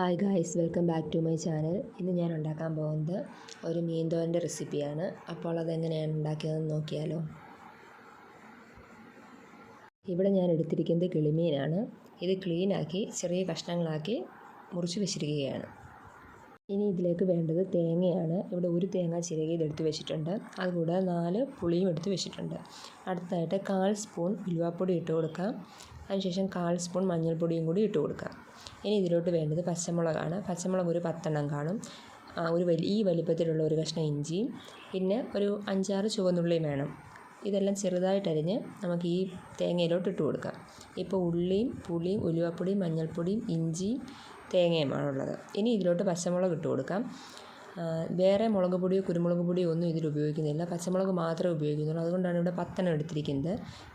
Hi guys welcome back to my channel ഇന്ന് ഞാൻ ഉണ്ടാക്കാൻ പോകുന്നത് ഒരു മീൻ തോരന്റെ റെസിപ്പിയാണ് അപ്പോൾ അതെങ്ങനെയാണ് ഉണ്ടാക്കിയതെന്ന് നോക്കിയാലോ. ഇവിടെ ഞാൻ എടുത്തിരിക്കുന്നത് കിളിമീനാണ്. ഇത് ക്ലീനാക്കി ചെറിയ കഷ്ണങ്ങളാക്കി മുറിച്ച് വെച്ചിരിക്കുകയാണ്. ഇനി ഇതിലേക്ക് വേണ്ടത് തേങ്ങയാണ്. ഇവിടെ ഒരു തേങ്ങ ചിരകിയത് എടുത്ത് വെച്ചിട്ടുണ്ട്. അതുകൂടാതെ നാല് പുളിയും എടുത്ത് വെച്ചിട്ടുണ്ട്. അടുത്തതായിട്ട് കാൽ സ്പൂൺ ഉലുവാപ്പൊടി ഇട്ട് കൊടുക്കാം. അതിനുശേഷം കാൽ സ്പൂൺ മഞ്ഞൾപ്പൊടിയും കൂടി ഇട്ട് കൊടുക്കുക ഇനി ഇതിലോട്ട് വേണ്ടത് പച്ചമുളകാണ്. പച്ചമുളക് ഒരു പത്തെണ്ണം കാണും. ഒരു വലിയ ഈ വലിപ്പത്തിലുള്ള ഒരു കഷ്ണം ഇഞ്ചിയും പിന്നെ ഒരു അഞ്ചാറ് ചുവന്നുള്ളിയും വേണം. ഇതെല്ലാം ചെറുതായിട്ടരിഞ്ഞ് നമുക്ക് ഈ തേങ്ങയിലോട്ട് ഇട്ട് കൊടുക്കാം. ഇപ്പോൾ ഉള്ളിയും പുളിയും ഉലുവപ്പൊടിയും മഞ്ഞൾപ്പൊടിയും ഇഞ്ചിയും തേങ്ങയുമാണുള്ളത്. ഇനി ഇതിലോട്ട് പച്ചമുളക് ഇട്ട് കൊടുക്കാം. വേറെ മുളക് പൊടിയോ കുരുമുളക് പൊടിയോ ഒന്നും ഇതിൽ ഉപയോഗിക്കുന്നില്ല. പച്ചമുളക് മാത്രമേ ഉപയോഗിക്കുന്നുള്ളൂ. അതുകൊണ്ടാണ് ഇവിടെ പത്തെണ്ണം എടുത്തിരിക്കുന്നത്.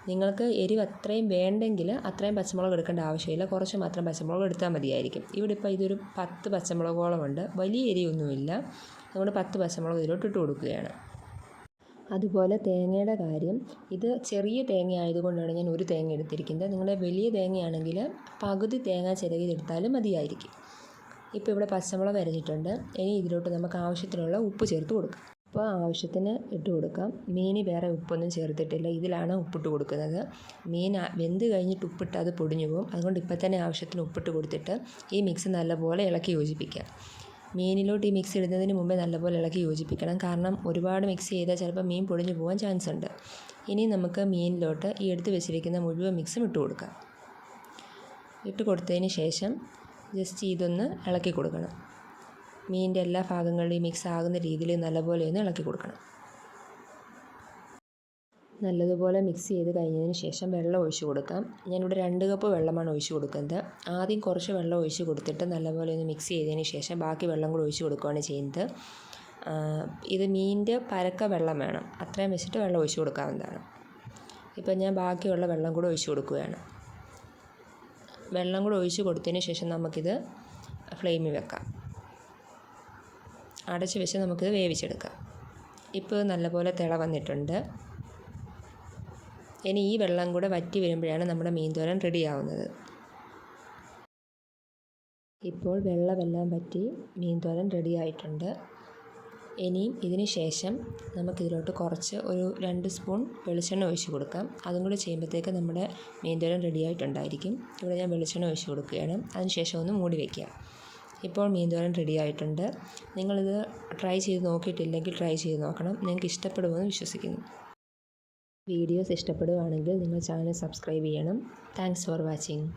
നിങ്ങൾക്ക് എരിവ് അത്രയും വേണ്ടെങ്കിൽ അത്രയും പച്ചമുളക് എടുക്കേണ്ട ആവശ്യമില്ല. കുറച്ച് മാത്രം പച്ചമുളക് എടുത്താൽ മതിയായിരിക്കും. ഇവിടെ ഇപ്പോൾ ഇതൊരു പത്ത് പച്ചമുളകോളം ഉണ്ട് വലിയ എരിവൊന്നുമില്ല. അതുകൊണ്ട് പത്ത് പച്ചമുളക് ഇതിലോട്ട് ഇട്ട് കൊടുക്കുകയാണ്. അതുപോലെ തേങ്ങയുടെ കാര്യം. ഇത് ചെറിയ തേങ്ങ ആയതുകൊണ്ടാണ് ഞാൻ ഒരു തേങ്ങ എടുത്തിരിക്കുന്നത്. നിങ്ങളുടെ വലിയ തേങ്ങയാണെങ്കിൽ പകുതി തേങ്ങ ചിരകിയെടുത്താലും മതിയായിരിക്കും. ഇപ്പോൾ ഇവിടെ പച്ചമുളക് അരിഞ്ഞിട്ടുണ്ട്. ഇനി ഇതിലോട്ട് നമുക്ക് ആവശ്യത്തിനുള്ള ഉപ്പ് ചേർത്ത് കൊടുക്കാം. അപ്പോൾ ആവശ്യത്തിന് ഇട്ട് കൊടുക്കാം. മീന് വേറെ ഉപ്പൊന്നും ചേർത്തിട്ടില്ല. ഇതിലാണ് ഉപ്പിട്ട് കൊടുക്കുന്നത്. മീൻ വെന്ത് കഴിഞ്ഞിട്ട് ഉപ്പിട്ട് അത് പൊടിഞ്ഞു പോകും. അതുകൊണ്ട് ഇപ്പം തന്നെ ആവശ്യത്തിന് ഉപ്പിട്ട് കൊടുത്തിട്ട് ഈ മിക്സ് നല്ലപോലെ ഇളക്കി യോജിപ്പിക്കാം. മീനിലോട്ട് ഈ മിക്സ് ഇടുന്നതിന് മുമ്പേ നല്ലപോലെ ഇളക്കി യോജിപ്പിക്കണം. കാരണം ഒരുപാട് മിക്സ് ചെയ്താൽ ചിലപ്പോൾ മീൻ പൊടിഞ്ഞു പോകാൻ ചാൻസ് ഉണ്ട്. ഇനി നമുക്ക് മീനിലോട്ട് ഈ എടുത്ത് വെച്ചിരിക്കുന്ന മുഴുവൻ മിക്സും ഇട്ട് കൊടുക്കാം. ഇട്ട് കൊടുത്തതിന് ശേഷം ജസ്റ്റ് ഇതൊന്ന് ഇളക്കി കൊടുക്കണം. മീനിന്റെ എല്ലാ ഭാഗങ്ങളിലും മിക്സ് ആകുന്ന രീതിയിൽ നല്ലപോലെ ഒന്ന് ഇളക്കി കൊടുക്കണം. നല്ലതുപോലെ മിക്സ് ചെയ്ത് കഴിഞ്ഞതിന് ശേഷം വെള്ളം ഒഴിച്ച് കൊടുക്കാം. ഞാനിവിടെ രണ്ട് കപ്പ് വെള്ളമാണ് ഒഴിച്ച് കൊടുക്കുന്നത്. ആദ്യം കുറച്ച് വെള്ളം ഒഴിച്ച് കൊടുത്തിട്ട് നല്ലപോലെ ഒന്ന് മിക്സ് ചെയ്തതിന് ശേഷം ബാക്കി വെള്ളം കൂടി ഒഴിച്ച് കൊടുക്കുകയാണ് ചെയ്യുന്നത്. ഇത് മീനിന്റെ പരക്ക വെള്ളം വേണം. അത്രയും വെച്ചിട്ട് വെള്ളം ഒഴിച്ച് കൊടുക്കാവുന്നതാണ്. ഇപ്പം ഞാൻ ബാക്കിയുള്ള വെള്ളം കൂടെ ഒഴിച്ച് കൊടുക്കുകയാണ്. വെള്ളം കൂടെ ഒഴിച്ച് കൊടുത്തതിന് ശേഷം നമുക്കിത് ഫ്ലെയിമിൽ വെക്കാം. അടച്ച് വെച്ച് നമുക്കിത് വേവിച്ചെടുക്കാം. ഇപ്പോൾ നല്ലപോലെ തിള വന്നിട്ടുണ്ട്. ഇനി ഈ വെള്ളം കൂടെ വറ്റി വരുമ്പോഴാണ് നമ്മുടെ മീൻതോരൻ റെഡി ആവുന്നത് ഇപ്പോൾ വെള്ളമെല്ലാം വറ്റി മീൻതോരൻ റെഡി ആയിട്ടുണ്ട് ഇനിയും ഇതിന് ശേഷം നമുക്കിതിലോട്ട് കുറച്ച് ഒരു രണ്ട് സ്പൂൺ വെളിച്ചെണ്ണ ഒഴിച്ച് കൊടുക്കാം. അതും കൂടി ചെയ്യുമ്പോഴത്തേക്ക് നമ്മുടെ മീൻ തോരൻ റെഡി ആയിട്ടുണ്ടായിരിക്കും. ഇവിടെ ഞാൻ വെളിച്ചെണ്ണ ഒഴിച്ച് കൊടുക്കുകയാണ്. അതിന് ശേഷം ഒന്ന് മൂടി വയ്ക്കുക ഇപ്പോൾ മീൻ തോരൻ റെഡി ആയിട്ടുണ്ട്. നിങ്ങളിത് ട്രൈ ചെയ്ത് നോക്കിയിട്ടില്ലെങ്കിൽ ട്രൈ ചെയ്ത് നോക്കണം. നിങ്ങൾക്ക് ഇഷ്ടപ്പെടുമെന്ന് വിശ്വസിക്കുന്നു. വീഡിയോസ് ഇഷ്ടപ്പെടുകയാണെങ്കിൽ നിങ്ങൾ ചാനൽ സബ്സ്ക്രൈബ് ചെയ്യണം. Thanks for watching